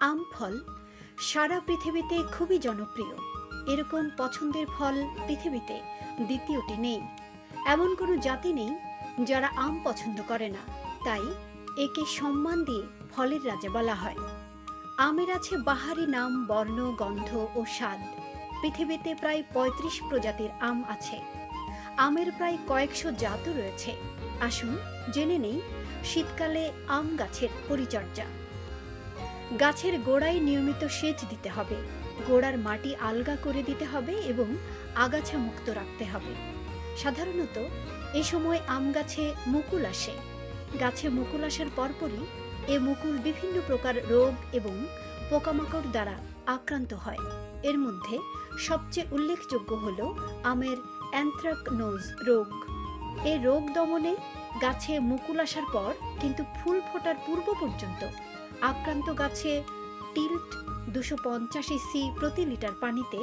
আম ফল সারা পৃথিবীতে খুবই জনপ্রিয়। এরকম পছন্দের ফল পৃথিবীতে দ্বিতীয়টি নেই। এমন কোনো জাতি নেই যারা আম পছন্দ করে না। তাই একে সম্মান দিয়ে ফলের রাজা বলা হয়। আমের আছে বাহারি নাম, বর্ণ, গন্ধ ও স্বাদ। পৃথিবীতে প্রায় ৩৫ প্রজাতির আম আছে। আমের প্রায় কয়েকশো জাতও রয়েছে। আসুন জেনে নেই শীতকালে আম গাছের পরিচর্যা। গাছের গোড়ায় নিয়মিত সেচ দিতে হবে। গোড়ার মাটি আলগা করে দিতে হবে এবং আগাছা মুক্ত রাখতে হবে। সাধারণত এ সময় আম গাছে মুকুল আসে। গাছে মুকুল আসার পরপরই এ মুকুল বিভিন্ন প্রকার রোগ এবং পোকামাকড় দ্বারা আক্রান্ত হয়। এর মধ্যে সবচেয়ে উল্লেখযোগ্য হল আমের অ্যান্থ্রাকনোজ রোগ। এ রোগ দমনে গাছে মুকুল আসার পর কিন্তু ফুল ফোটার পূর্ব পর্যন্ত আক্রান্ত গাছে টিল্ট দুশো পঞ্চাশ ইসি প্রতি লিটার পানিতে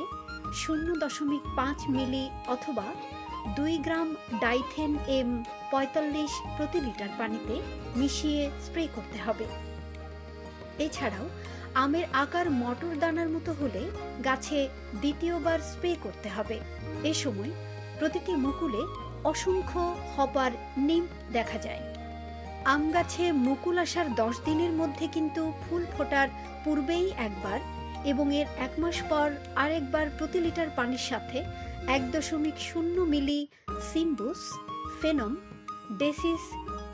শূন্য দশমিক পাঁচ মিলি অথবা দুই গ্রাম ডাইথেন এম পঁয়তাল্লিশ প্রতি লিটার পানিতে মিশিয়ে স্প্রে করতে হবে। এছাড়াও আমের আকার মটর দানার মতো হলে গাছে দ্বিতীয়বার স্প্রে করতে হবে। এ সময় প্রতিটি মুকুলে অসংখ্য হপার নিম দেখা যায়। আম গাছে মুকুল আসার দশ দিনের মধ্যে কিন্তু ফুল ফোটার পূর্বেই একবার এবং এর এক মাস পর আরেকবার প্রতি লিটার পানির সাথে এক দশমিক শূন্য মিলি সিম্বুস, ফেনম, ডেসিস,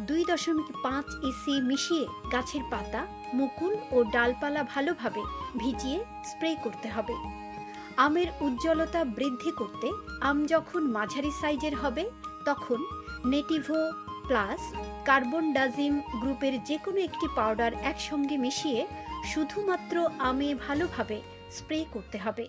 দুই দশমিক পাঁচ ইসি মিশিয়ে গাছের পাতা, মুকুল ও ডালপালা ভালোভাবে ভিজিয়ে স্প্রে করতে হবে। আমের উজ্জ্বলতা বৃদ্ধি করতে আম যখন মাঝারি সাইজের হবে, তখন নেটিভো প্লাস কার্বন ডাজিম গ্রুপের যে কোনো একটি পাউডার একসঙ্গে মিশিয়ে শুধুমাত্র আমে ভালোভাবে স্প্রে করতে হবে।